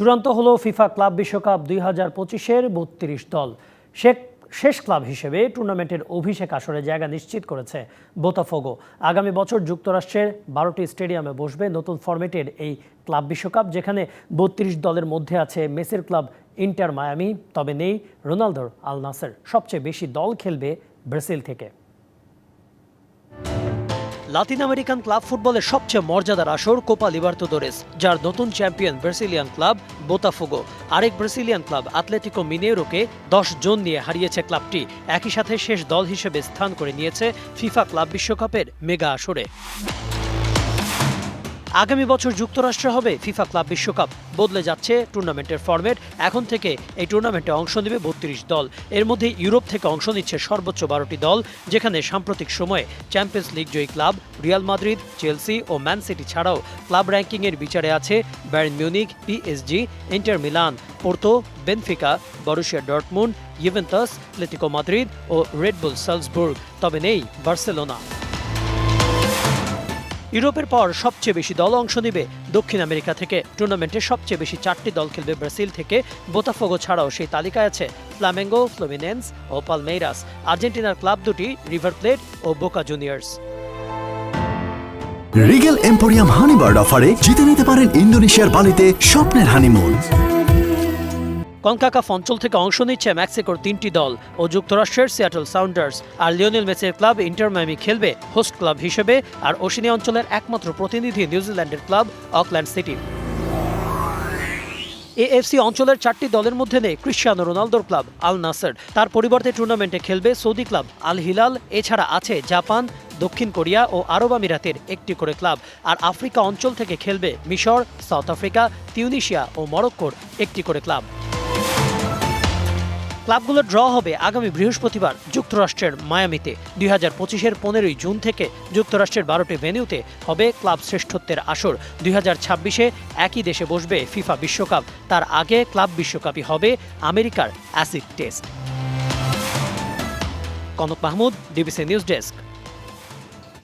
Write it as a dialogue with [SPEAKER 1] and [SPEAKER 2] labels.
[SPEAKER 1] চূড়ান্ত হলো FIFA club বিশ্বকাপ দুই হাজার পঁচিশের বত্রিশ দল। শেখ, শেষ ক্লাব হিসেবে টুর্নামেন্টের অভিষেক আসরে জায়গা নিশ্চিত করেছে বোতাফোগো। আগামী বছর যুক্তরাষ্ট্রের বারোটি স্টেডিয়ামে বসবে নতুন ফরম্যাটের এই ক্লাব বিশ্বকাপ, যেখানে বত্রিশ দলের মধ্যে আছে মেসির ক্লাব ইন্টার মায়ামি, তবে নেই রোনালদোর আল নাসের। সবচেয়ে বেশি দল খেলবে ব্রাজিল থেকে। লাতিন আমেরিকান ক্লাব ফুটবলের সবচেয়ে মর্যাদার আসর কোপা লিবার্তোদোরেস, যার নতুন চ্যাম্পিয়ন ব্রাসিলিয়ান ক্লাব বোতাফুগো। আরেক ব্রাসিলিয়ান ক্লাব, আতলেটিকো মিনেরোকে দশ জন নিয়ে হারিয়েছে ক্লাবটি। একই সাথে শেষ দল হিসেবে স্থান করে নিয়েছে ফিফা ক্লাব বিশ্বকাপের মেগা আসরে। আগামী বছর যুক্তরাষ্ট্রে হবে ফিফা ক্লাব বিশ্বকাপ। বদলে যাচ্ছে টুর্নামেন্টের ফরম্যাট। এখন থেকে এই টুর্নামেন্টে অংশ নেবে বত্রিশ দল। এর মধ্যে ইউরোপ থেকে অংশ নিচ্ছে সর্বোচ্চ বারোটি দল, যেখানে সাম্প্রতিক সময়ে চ্যাম্পিয়ন্স লিগ জয়ী ক্লাব রিয়াল মাদ্রিদ, চেলসি ও ম্যান সিটি ছাড়াও ক্লাব র্যাঙ্কিংয়ের বিচারে আছে Bayern Munich PSG, Inter Milan, Porto, Benfica Borussia Dortmund Juventus Atletico Madrid ও রেডবুল সালসবুর্গ। তবে নেই বার্সেলোনা। ইউরোপের পর সবচেয়ে বেশি দল অংশ নেবে দক্ষিণ আমেরিকা থেকে। টুর্নামেন্টে সবচেয়ে বেশি চারটি দল খেলবে ব্রাজিল থেকে। বোতাফোগো ছাড়াও সেই তালিকায় আছে ফ্লামেঙ্গো, ফ্লোমিনেন্স ও পালমেইরাস। আর্জেন্টিনার ক্লাব দুটি, রিভার প্লেট ও বোকা জুনিয়র্স।
[SPEAKER 2] রিগেল এম্পোরিয়াম হানিবার্ড অফারে জিতে নিতে পারেন ইন্দোনেশিয়ার বালিতে স্বপ্নের হানিমুন।
[SPEAKER 1] কনকাকাফ অঞ্চল থেকে অংশ নিচ্ছে মেক্সিকোর তিনটি দল ও যুক্তরাষ্ট্রের সিয়াটল সাউন্ডার্স। আর লিওনেল মেসির ক্লাব ইন্টার মায়ামি খেলবে হোস্ট ক্লাব হিসেবে, আর ওশিনিয়া অঞ্চলের একমাত্র প্রতিনিধি নিউজিল্যান্ডের ক্লাব অকল্যান্ড সিটি। এএফসি অঞ্চলের চারটি দলের মধ্যে নেই ক্রিশ্চিয়ানো রোনালদোর ক্লাব আল নাসের। তার পরিবর্তে টুর্নামেন্টে খেলবে সৌদি ক্লাব আল হিলাল। এছাড়া আছে জাপান, দক্ষিণ কোরিয়া ও আরব আমিরাতের একটি করে ক্লাব। আর আফ্রিকা অঞ্চল থেকে খেলবে মিশর, সাউথ আফ্রিকা, তিউনিশিয়া ও মরক্কোর একটি করে ক্লাব। ক্লাবগুলো ড্র হবে আগামী বৃহস্পতিবার যুক্তরাষ্ট্রের মায়ামিতে। দুই হাজার পঁচিশের পনেরোই জুন থেকে যুক্তরাষ্ট্রের বারোটি ভেনিউতে হবে ক্লাব শ্রেষ্ঠত্বের আসর। দুই হাজার ছাব্বিশে একই দেশে বসবে ফিফা বিশ্বকাপ। তার আগে ক্লাব বিশ্বকাপই হবে আমেরিকার acid test. Konok Mahmud DBC news desk.